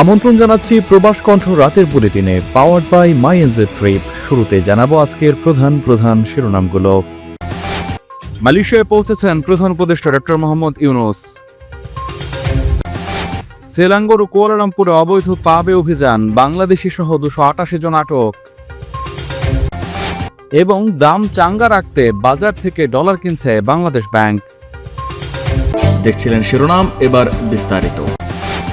আমন্ত্রণ জানাচ্ছি প্রবাস কণ্ঠ রাতের বুলেটিনে powered by my NJ trip শুরুতে জানাব আজকের প্রধান প্রধান শিরোনামগুলো। মালয়েশিয়ায় পৌঁছেছেন প্রধান উপদেষ্টা ডক্টর মোহাম্মদ ইউনুস। সেলাঙ্গর ও কুয়ালালামপুরে অবৈধ পাবে অভিযান বাংলাদেশি সহ দুশো আটাশি জন আটক। এবং দাম চাঙ্গা রাখতে বাজার থেকে ডলার কিনছে বাংলাদেশ ব্যাংক। দেখছিলেন শিরোনাম, এবার বিস্তারিত।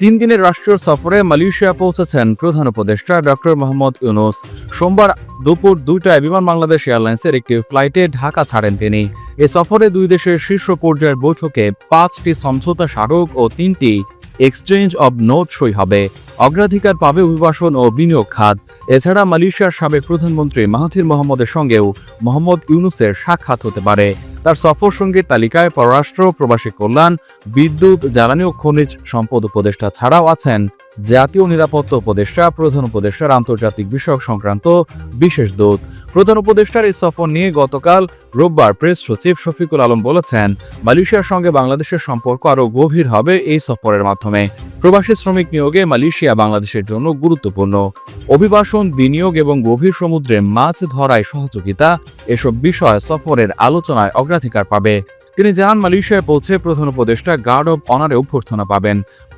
তিন দিনের রাষ্ট্রীয় সফরে মালয়েশিয়া পৌঁছেছেন প্রধান উপদেষ্টা ডক্টর মোহাম্মদ ইউনুস। সোমবার দুপুর দুইটায় বিমান বাংলাদেশ এয়ারলাইন্সের একটি ফ্লাইটে ঢাকা ছাড়েন তিনি। এ সফরে দুই দেশের শীর্ষ পর্যায়ের বৈঠকে পাঁচটি সমঝোতা স্মারক ও তিনটি এক্সচেঞ্জ অব নোট সই হবে। অগ্রাধিকার পাবে অভিবাসন ও বিনিয়োগ খাত। এছাড়া মালয়েশিয়ার সাবেক প্রধানমন্ত্রী মাহাথির মোহাম্মদের সঙ্গেও মোহাম্মদ ইউনুসের সাক্ষাৎ হতে পারে। তার সফর সঙ্গীর তালিকায় পররাষ্ট্র, প্রবাসী কল্যাণ, বিদ্যুৎ, জ্বালানি ও খনিজ সম্পদ উপদেষ্টা ছাড়াও আছেন জাতীয় নিরাপত্তা উপদেষ্টা, প্রধান উপদেষ্টার আন্তর্জাতিক বিষয়ক সংক্রান্ত বিশেষ দূত। প্রধান উপদেষ্টার এই সফর নিয়ে গতকাল রোববার প্রেস সচিব শফিকুল আলম বলেছেন, মালয়েশিয়ার সঙ্গে বাংলাদেশের সম্পর্ক আরও গভীর হবে এই সফরের মাধ্যমে। প্রবাসী শ্রমিক নিয়োগে মালয়েশিয়া বাংলাদেশের জন্য গুরুত্বপূর্ণ। অভিবাসন, বিনিয়োগ এবং গভীর সমুদ্রে মাছ ধরায় সহযোগিতা, এসব বিষয় সফরের আলোচনায় অগ্রাধিকার পাবে। তিনি জানান মালয়েশিয়ায় পৌঁছে প্রধান উপদেষ্টা গার্ড অব অনারে অভ্যর্থনা পাবেন।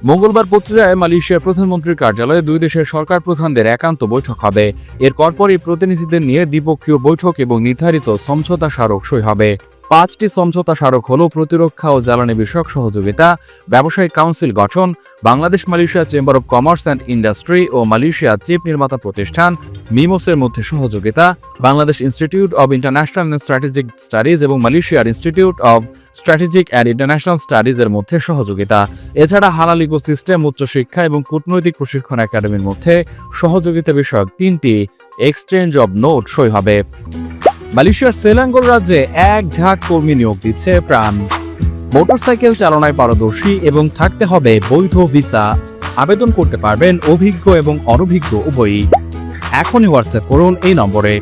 মঙ্গলবার পত্রিকায় মালয়েশিয়ার প্রধানমন্ত্রীর কার্যালয়ে দুই দেশের সরকার প্রধানদের একান্ত বৈঠক হবে। এর পরপরই প্রতিনিধিদের নিয়ে দ্বিপক্ষীয় বৈঠক এবং নির্ধারিত সমঝোতা স্মারক সই হবে। পাঁচটি সমঝোতা স্মারক হল প্রতিরক্ষা ও জ্বালানি বিষয়ক সহযোগিতা, ব্যবসায়িক কাউন্সিল গঠন, Bangladesh Malaysia chamber of commerce and industry O Malaysia chip নির্মাতা প্রতিষ্ঠান মিমোসের মধ্যে সহযোগিতা, Bangladesh institute of international and strategic studies এবং মালয়েশিয়ার institute of strategic and international studies এর মধ্যে সহযোগিতা। এছাড়া হালাল ইকোসিস্টেম উচ্চশিক্ষা এবং কূটনৈতিক প্রশিক্ষণ একাডেমির মধ্যে সহযোগিতা বিষয়ক তিনটি এক্সচেঞ্জ অব নোট সই হবে। মালয়েশিয়ার সেলাঙ্গোর রাজ্যে এক ঝাঁক কর্মী নিয়োগ দিচ্ছে প্রাণ। মোটরসাইকেল চালনায় পারদর্শী এবং থাকতে হবে বৈধ ভিসা। আবেদন করতে পারবেন অভিজ্ঞ এবং অনভিজ্ঞ উভয়ই। এখনই হোয়াটসঅ্যাপ করুন এই নম্বরে।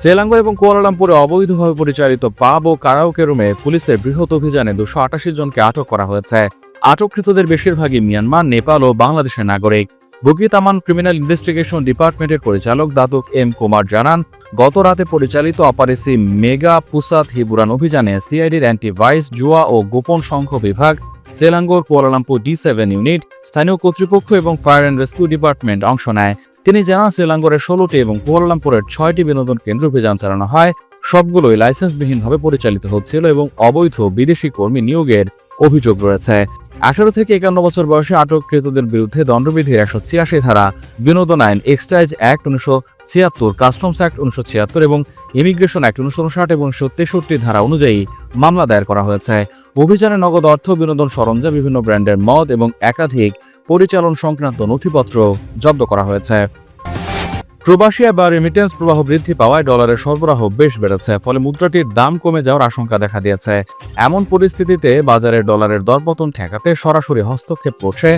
সেলাঙ্গো এবং কুয়ালালামপুরে অবৈধভাবে পরিচালিত পাব ও কারাওকে রুমে পুলিশের বৃহৎ অভিযানে দুশো আটাশি জনকে আটক করা হয়েছে। আটককৃতদের বেশিরভাগই মিয়ানমার, নেপাল ও বাংলাদেশের নাগরিক। বুকি তামান ক্রিমিনাল ইনভেস্টিগেশন ডিপার্টমেন্টের পরিচালক দাদক এম কুমার জানান, গত রাতে পরিচালিত অপারেসি মেগা পুসাত হিবুরান অভিযানে সিআইডির অ্যান্টি ভাইস জুয়া ও গোপন সংঘ বিভাগ, Selangor Kuala Lumpur D seven unit, স্থানীয় কর্তৃপক্ষ এবং ফায়ার অ্যান্ড রেস্কিউ ডিপার্টমেন্ট অংশ নেয়। তিনি জানান, সেলাঙ্গোরের ষোলোটি এবং কুয়ালালামপুরের ছয়টি বিনোদন কেন্দ্র অভিযান চালানো হয়। সবগুলোই লাইসেন্সবিহীনভাবে পরিচালিত হচ্ছিল এবং অবৈধ বিদেশি কর্মী নিয়োগের অভিযোগ রয়েছে। আঠারো থেকে একান্ন বছর বয়সে আটককৃতদের বিরুদ্ধে দণ্ডবিধির একশো ছিয়াশি ধারা বিনোদন আইন এক্সাইজ অ্যাক্ট উনিশশো ছিয়াত্তর, কাস্টমস অ্যাক্ট উনিশশো ছিয়াত্তর এবং ইমিগ্রেশন অ্যাক্ট উনিশশো উনষাট এবং উনিশশো তেষট্টি ধারা অনুযায়ী মামলা দায়ের করা হয়েছে। অভিযানে নগদ অর্থ, বিনোদন সরঞ্জাম, বিভিন্ন ব্র্যান্ডের মদ এবং একাধিক পরিচালন সংক্রান্ত নথিপত্র জব্দ করা হয়েছে। প্রবাসী বা রেমিটেন্স প্রবাহ বৃদ্ধি পাওয়ায় ডলারের সরবরাহ বেশ বেড়েছে, ফলে মুদ্রাটির দাম কমে যাওয়ার আশঙ্কা দেখা দিয়েছে। এমন পরিস্থিতিতে বাজারে ডলারের দরপতন ঠেকাতে সরাসরি হস্তক্ষেপ করছে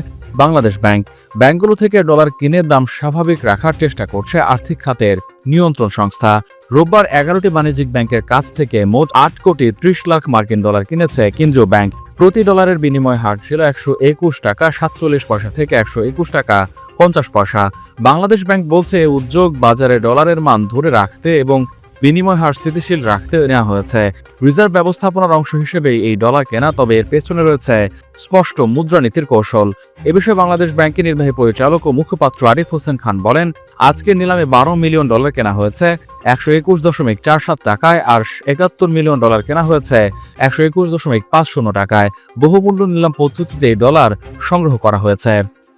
বাংলাদেশ ব্যাংক। ব্যাংকগুলো থেকে ডলার কিনে দাম স্বাভাবিক রাখার চেষ্টা করছে আর্থিক খাতের নিয়ন্ত্রণ সংস্থা। রোববার এগারোটি বাণিজ্যিক ব্যাংকের কাছ থেকে মোট আট কোটি ত্রিশ লাখ মার্কিন ডলার কিনেছে কেন্দ্রীয় ব্যাংক। প্রতি ডলারের বিনিময় হার ছিল একশো একুশ টাকা, সাতচল্লিশ পয়সা থেকে একশো একুশ টাকা, পঞ্চাশ পয়সা। বাংলাদেশ ব্যাংক বলছে, উদ্যোগ বাজারে ডলারের মান ধরে রাখতে এবং বিনিময় হার স্থিতিশীল রাখতে নেওয়া হয়েছে। রিজার্ভ ব্যবস্থাপনার অংশ হিসেবে এই ডলার কেনা, তবে এর পেছনে রয়েছে স্পষ্ট মুদ্রানীতির কৌশল। এ বিষয়ে বাংলাদেশ ব্যাংকের নির্বাহী পরিচালক ও মুখপাত্র আরিফ হোসেন খান বলেন, আজকের নিলামে বারো মিলিয়ন ডলার কেনা হয়েছে, একশো একুশ দশমিক চার সাত টাকায়, আর একাত্তর মিলিয়ন ডলার কেনা হয়েছে, একশো একুশ দশমিক পাঁচ শূন্য টাকায়। বহুমূল্য নিলাম পদ্ধতিতে ডলার সংগ্রহ করা হয়েছে।